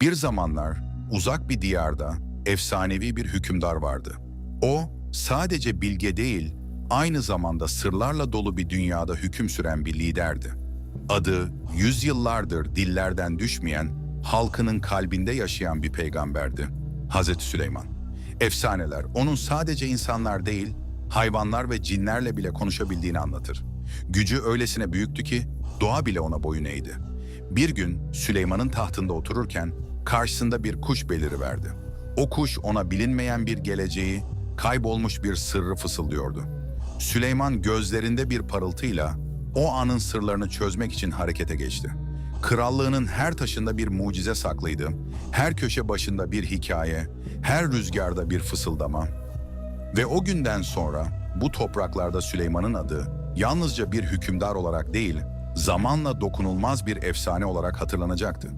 Bir zamanlar uzak bir diyarda efsanevi bir hükümdar vardı. O sadece bilge değil, aynı zamanda sırlarla dolu bir dünyada hüküm süren bir liderdi. Adı yüzyıllardır dillerden düşmeyen, halkının kalbinde yaşayan bir peygamberdi. Hazreti Süleyman. Efsaneler onun sadece insanlar değil, hayvanlar ve cinlerle bile konuşabildiğini anlatır. Gücü öylesine büyüktü ki doğa bile ona boyun eğdi. Bir gün Süleyman'ın tahtında otururken karşısında bir kuş beliriverdi. O kuş ona bilinmeyen bir geleceği, kaybolmuş bir sırrı fısıldıyordu. Süleyman gözlerinde bir parıltıyla o anın sırlarını çözmek için harekete geçti. Krallığının her taşında bir mucize saklıydı. Her köşe başında bir hikaye, her rüzgarda bir fısıldama. Ve o günden sonra bu topraklarda Süleyman'ın adı yalnızca bir hükümdar olarak değil, zamanla dokunulmaz bir efsane olarak hatırlanacaktı.